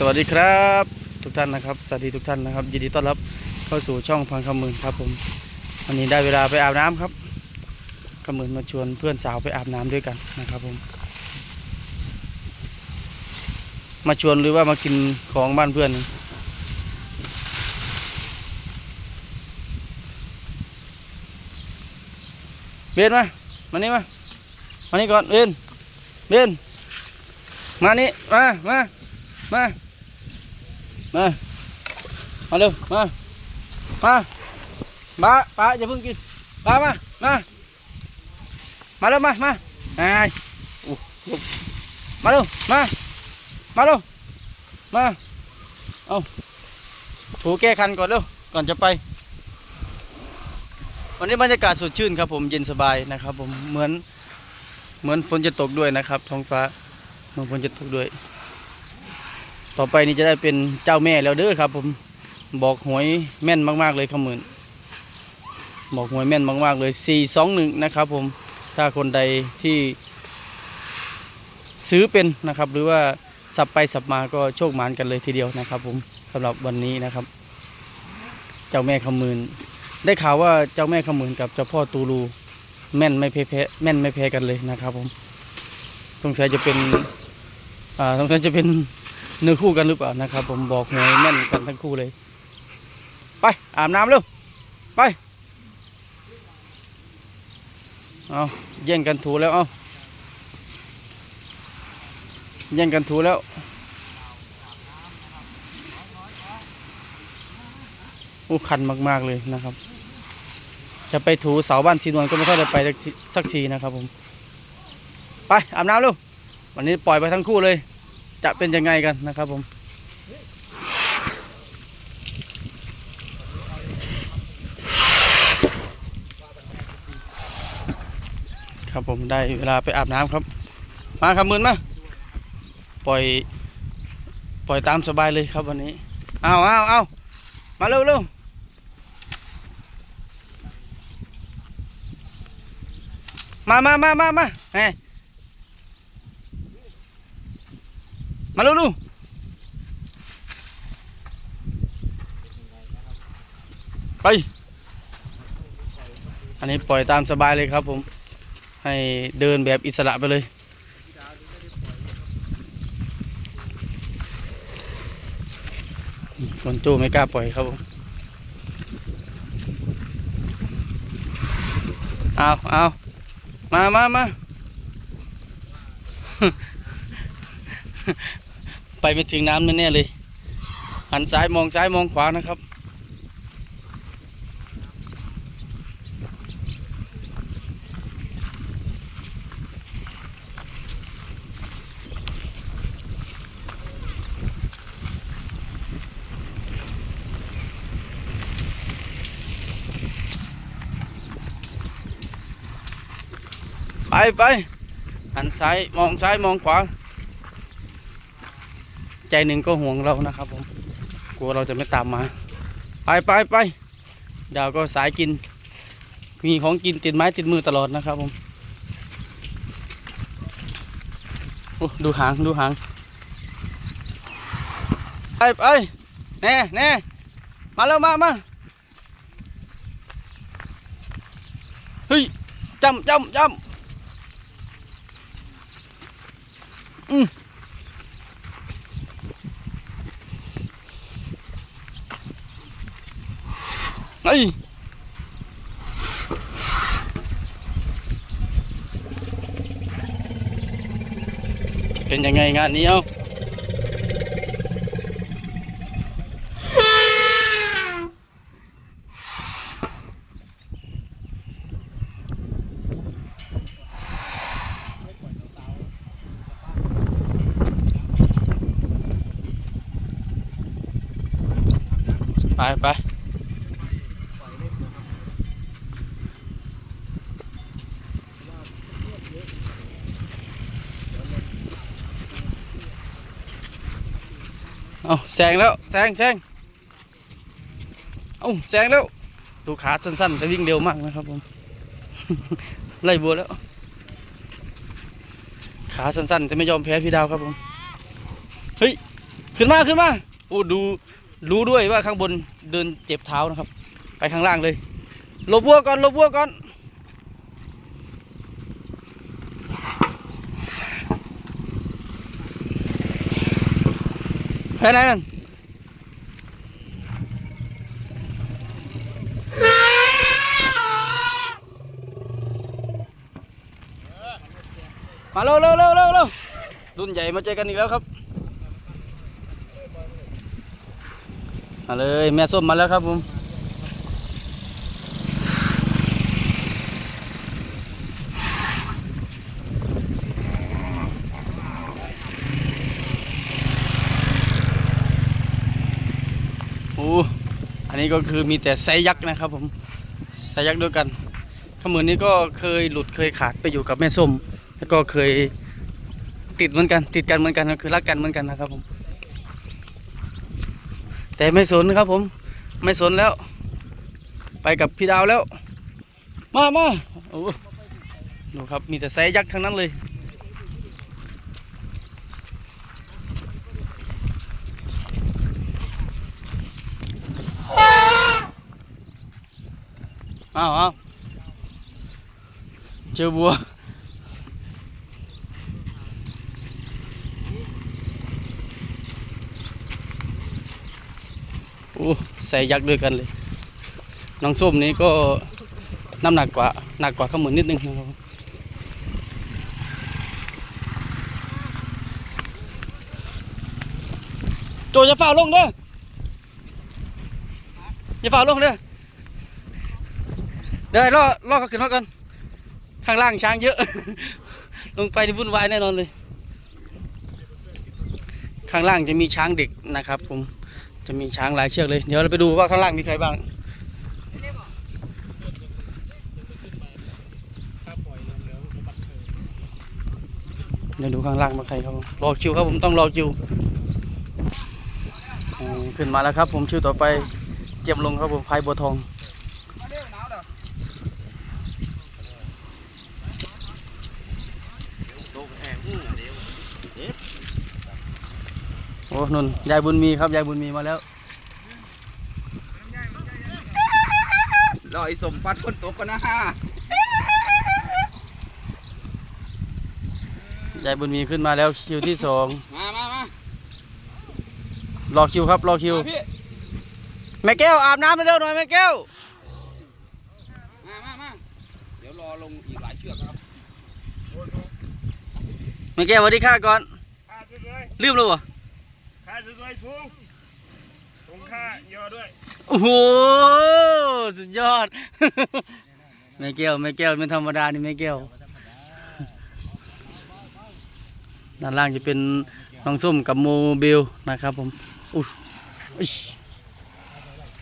สวัสดีครับ ทุกท่านนะครับสวัสดีทุกท่านนะครับ ยินดีต้อนรับเข้าสู่ช่องพังคำมืนครับผมวันนี้ได้เวลาไปอาบน้ำครับคำมืนมาชวนเพื่อนสาวไปอาบน้ำด้วยกันนะครับผม มาชวนหรือว่ามากินของบ้านเพื่อนเบนมามานี่มามานี่ก่อนเบนเบนมานี่มามามา มา มาเร็ว มา มาป้าป้าอย่าเพิ่งกินป้ามา มา มาเร็วมา มาไอ้อู้มาเร็ว มา มาเร็ว มา เอาถูแก้คันก่อนเร็ว ก่อนจะไป วันนี้บรรยากาศสดชื่นครับผม เย็นสบายนะครับผม เหมือน เหมือนฝนจะตกด้วยนะครับ ท้องฟ้า เหมือนฝนจะตกด้วย ต่อไปนี่จะได้เป็นเจ้าแม่แล้วเด้อครับ ผมบอกหวยแม่นมาก ๆ เลยขมื่นบอกหวยแม่นมาก ๆ เลยสี่สองหนึ่งนะครับ ผมถ้าคนใดที่ ซื้อเป็นนะครับ หรือว่าสับไปสับมาก็โชคหมานกันเลยทีเดียวนะครับ ผมสำหรับวันนี้นะครับ เจ้าแม่ขมื่นได้ข่าวว่าเจ้าแม่ขมื่นกับเจ้าพ่อตูรูแม่นไม่แพ้แพ้แม่นไม่แพ้กันเลยนะครับ ผมสงสัยจะเป็นอ่าสงสัยจะเป็น เนื้อคู่กันหรือเปล่านะครับ ผมบอกหวยแม่นกันทั้งคู่เลย ไปอาบน้ำเร็วไปเอาแย่งกันถูแล้วเอาแย่งกันถูแล้วโอ้คันมากๆเลยนะครับ จะไปถูเสาบ้านซีนวลก็ไม่ค่อยได้ไปสักทีสักทีนะครับผม ไปอาบน้ำเร็ววันนี้ปล่อยไปทั้งคู่เลย จะเป็นยังไงกันนะครับผม ครับผมได้เวลาไปอาบน้ำครับ มาครับมือนมาปล่อย ปล่อยตามสบายเลยครับวันนี้เอาเอาเอามาเร็วเร็วมามามามามาแห มาลูลูกไป อันนี้ปล่อยตามสบายเลยครับผม ให้เดินแบบอิสระไปเลย คนโจไม่กล้าปล่อยครับผม เอาเอามามามา ไปไม่ถึงน้ำแน่เลย หันซ้ายมองซ้ายมองขวานะครับ ไปไปหันซ้ายมองซ้ายมองขวา ใจหนึ่งก็ห่วงเรานะครับผมกลัวเราจะไม่ตามมา ไปไปไปดาวก็สายกิน มีของกินติดไม้ติดมือตลอดนะครับผมโอ้ดูหางดูหางไปไปแน่แน่มาแล้วมามาเฮ้ยจำจำจำอืม เฮ้ยเป็นยังไงงานนี้เอ้าไปไป เอา แซงแล้วแซงแซงเอาแซงแล้วดูขาสั้นๆแต่วิ่งเร็วมากนะครับผม ไล่บัวแล้ว ขาสั้นๆแต่ไม่ยอมแพ้พี่ดาวครับผม เฮ้ย ขึ้นมาขึ้นมาโอ้ดูรู้ด้วยว่าข้างบนเดินเจ็บเท้านะครับ ไปข้างล่างเลยลบวัวก่อนลบวัวก่อน เฮ้ยนั่นมาเร็วเร็วเร็วเร็วเร็วรุ่นใหญ่มาเจอกันอีกแล้วครับ มาเลยแม่ส้มมาแล้วครับผมโอ้อั นนี้ก็คือมีแต่ไซส์ยักษ์นะครับผมไซส์ยักษ์ด้วยกันขมือนี้ก็เคยหลุดเคยขาดไปอยู่กับแม่ส้ม แล้วก็เคยติดเหมือนกัน ติดกันเหมือนกันก็คือรักกันเหมือนกันนะครับผม แต่ไม่สนครับผม ไม่สนแล้ว ไปกับพี่ดาวแล้ว มามาโอ้ดูครับมีแต่ไซส์ยักษ์ทั้งนั้นเลย อาวอ้าเจอบัวโอ้ใส่ยักษ์ด้วยกันเลย น้องส้มนี้ก็น้ำหนักกว่าหนักกว่าข้าวหมือนนิดนึงนะครับโจอย่าฝ่าลงเด้ออย่าฝ่าลงเด้อ ดี๋ยวล่อล่อเขาขึ้นมาก่อนข้างล่างช้างเยอะ ลงไปนี่วุ่นวายแน่นอนเลย ข้างล่างจะมีช้างเด็กนะครับผมจะมีช้างหลายเชือกเลย เดี๋ยวเราไปดูว่าข้างล่างมีใครบ้างเดี๋ยวดูข้างล่างมาใครครับรอคิวครับผมต้องรอคิวขึ้นมาแล้วครับ ผมชื่อต่อไปเก็บลงครับผมพายบัวทอง อ้นุ่นยายบุญมีครับ ยายบุญมีมาแล้วรอไอ้สมฟัดคนตกกันนะฮะยายบุญมีขึ้นมาแล้วคิวที่สองมามามารอคิวครับ รอคิวมาพี่แม่แก้วอาบน้ำไปเร็วหน่อยแม่แก้ว มามามาเดี๋ยวรอลงอีกหลายเชือกครับแม่แก้วสวัสดีค่ะก่อนค่าสวยลืมแล้วเหรอๆค่าสว ยๆทุ่งถุงค่ายอด้วย โอ้โห สุดยอดแม่แก้วแม่แก้วเป็นธรรมดานี่แม่แก้วด้านล่างจะเป็นน้องส้มกับโมเบลนะครับผมอุ้ยอิ๊ย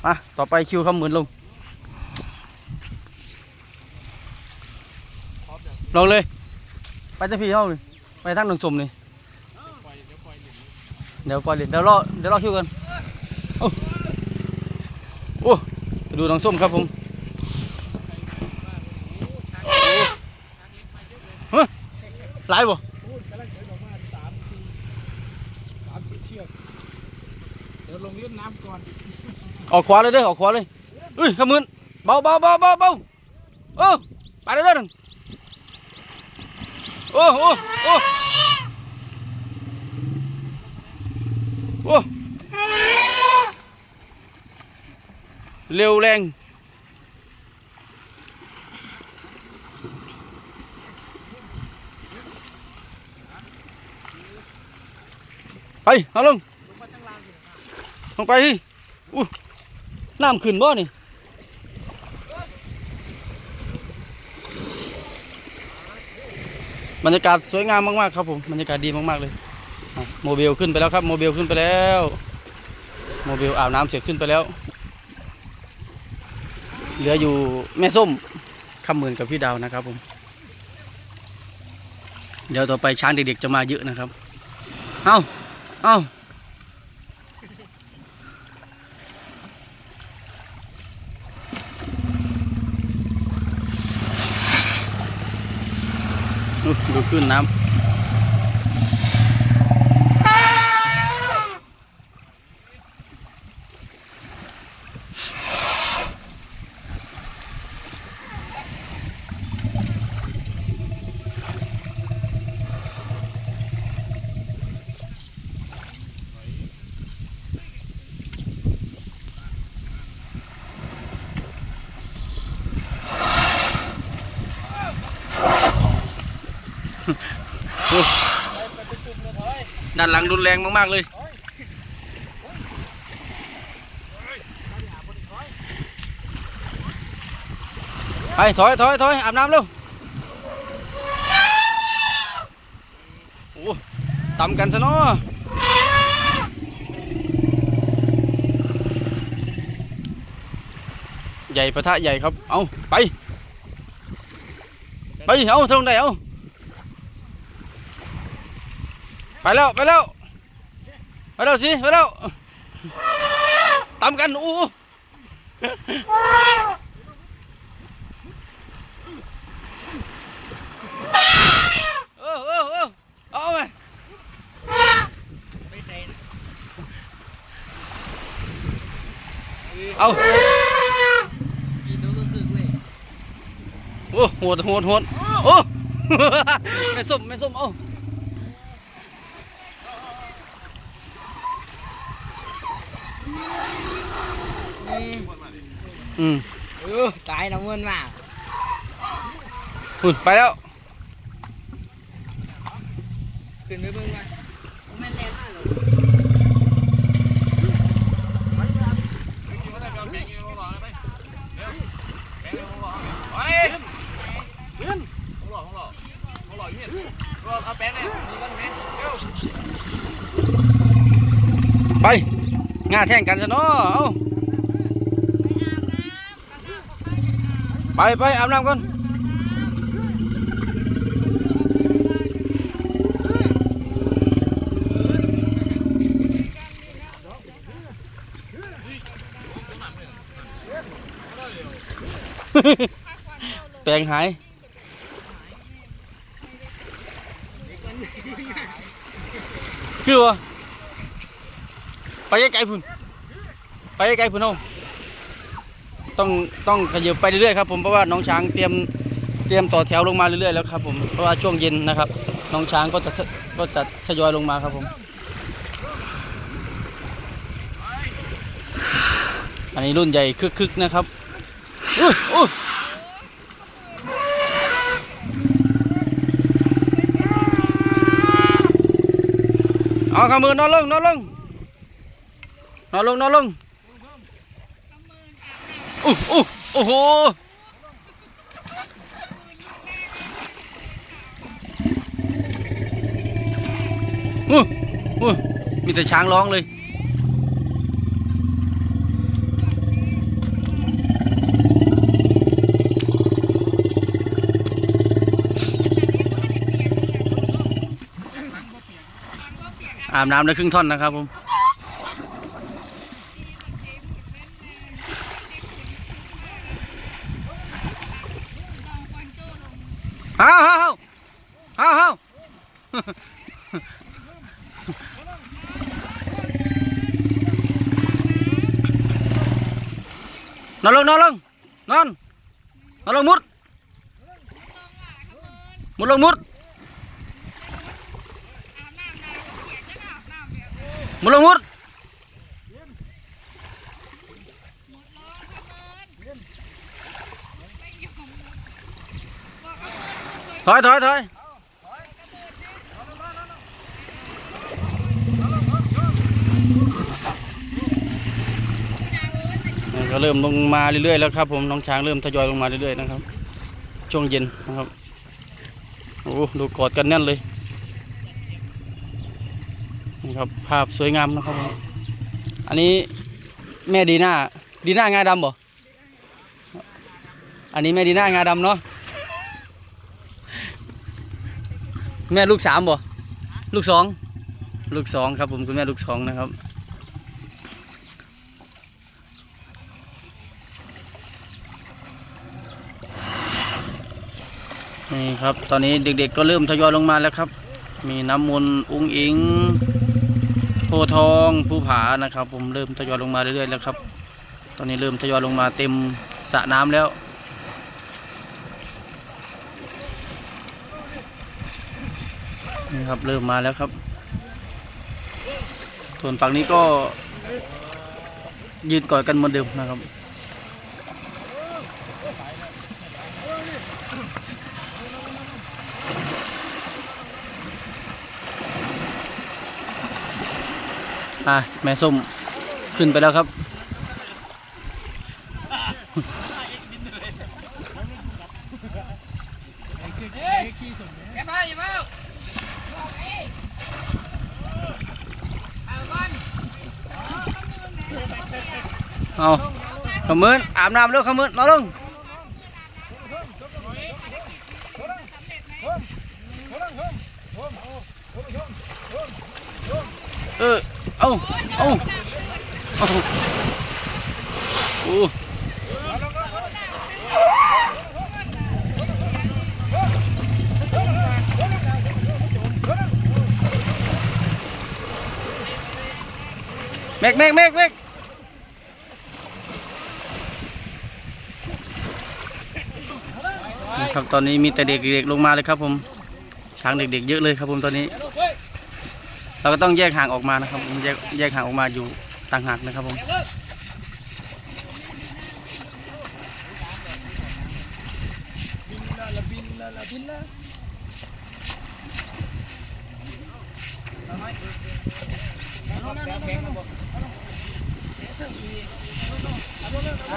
อะต่อไปคิวคำหมื่นลง ลงเลย ไปจะพี่เฮาเลยไปทางหนองส้มนี่ เดี๋ยวปล่อยเหรียญเดี๋ยวรอเดี๋ยวรอคิวกันโอ้โอ้ไปดูน้องส้มครับผมโอ้เฮ้ยหลายบ่เดี๋ยวลงเล่นน้ำก่อน ออกขวาเลยเด้อออกขวาเลยเอ้ยขมืนเบาเบาเบาเบาเบาโอ้ไปเลยเด้อนั่นโอ้โอ้โอ้ โอ้เร็วแรงไปเอาลงลงไปสิอู้น้ำขึ้นบ่นี่บรรยากาศสวยงามมากๆครับผมบรรยากาศดีมากๆเลย โมบิลขึ้นไปแล้วครับโมบิลขึ้นไปแล้วโมบิลอาบน้ำเสร็จขึ้นไปแล้ว เหลืออยู่แม่ส้มคำหมื่นกับพี่ดาวนะครับผม เดี๋ยวต่อไปช้างเด็กๆจะมาเยอะนะครับ เอาเอาดูดูขึ้นน้ำ ด้านหลังรุนแรงมากๆเลย ไปถอยถอยถอยอาบน้ำเร็วโอ้ต่ำกันซะเนาะใหญ่ปะทะใหญ่ครับ เอาไป ไป เอาตรงไหนเอา ไปแล้วไปแล้วไปแล้วสิไปแล้วต่ำกันอู้เออเออเออเอาไปเอาโอ้โหดโหดโหดโอ้ไม่ส้มไม่ส้มเอา อืมเออตายน้ำมันมากหุ่นไปแล้ว ขึ้นไปเบิ่งมาไม่แรงมากหรอกไปงาแท่งกันซะเนาะเอา ไปไปอาบน้ำก่อนแปลงหายคือวะไปไกลๆพุ่นไปไกลๆพุ่นเอา ต้องต้องขยับไปเรื่อยๆครับผมเพราะว่าน้องช้างเตรียมเตรียมต่อแถวลงมาเรื่อยๆแล้วครับผมเพราะว่าช่วงเย็นนะครับ น้องช้างก็จะก็จะทยอยลงมาครับผม อันนี้รุ่นใหญ่คึกๆนะครับอุ้ยอุ้ยเอาขมือนอนลงนอนลงนอนลงนอนลง อู้อู้โอ้โหอู้อู้มีแต่ช้างร้องเลยอาบน้ำได้ครึ่งท่อนนะครับผม ฮ้าวฮ้าวฮ้าวฮ้าวนอนลงนอนลงนอนนอนลงมุด มุดลงมุด มุดลงมุด ถอยถอยถอยก็เริ่มลงมาเรื่อยๆแล้วครับผมน้องช้างเริ่มทยอยลงมาเรื่อยๆนะครับ ช่วงเย็นนะครับโอ้ดูกอดกันแน่นเลยนี่ครับภาพสวยงามนะครับผมอันนี้แม่ดีหน้าดีหน้างาดำบ่อันนี้แม่ดีหน้างาดำเนาะ แม่ลูกสามบ่ลูกสองลูกสองครับผมคุณแม่ลูกสองนะครับ นี่ครับ ตอนนี้เด็กๆก็เริ่มทยอยลงมาแล้วครับ มีน้ำมนต์อุ้งอิงโพทองภูผานะครับ ผมเริ่มทยอยลงมาเรื่อยๆแล้วครับ ตอนนี้เริ่มทยอยลงมาเต็มสระน้ำแล้ว นี่ครับเริ่มมาแล้วครับ ส่วนฝั่งนี้ก็ยืนก่อยกันเหมือนเดิมนะครับอะแม่ส้มขึ้นไปแล้วครับ เอาขมือนอาบน้ำเร็วขมือนมาลงเออเอาเอาเอาโอ้เมกเมกเมกเมก นะ ครับตอนนี้มีแต่เด็กๆลงมาเลยครับ ผมช้างเด็ก ๆ เยอะเลยครับ ผมตอนนี้ เราก็ต้องแยกห่างออกมานะครับแยกแยกห่างออกมาอยู่ต่างหากนะครับผมครั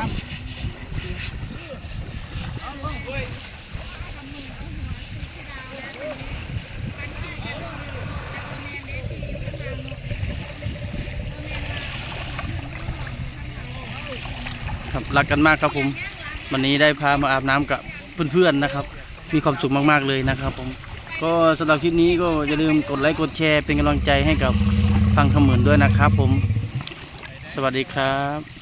บ รักกันมากครับผม วันนี้ได้พามาอาบน้ำกับเพื่อนๆนะครับ มีความสุขมากๆเลยนะครับผม ก็สำหรับคลิปนี้ก็อย่าลืมกดไลค์กดแชร์เป็นกำลังใจให้กับฟังขำเหมือนด้วยนะครับผม สวัสดีครับ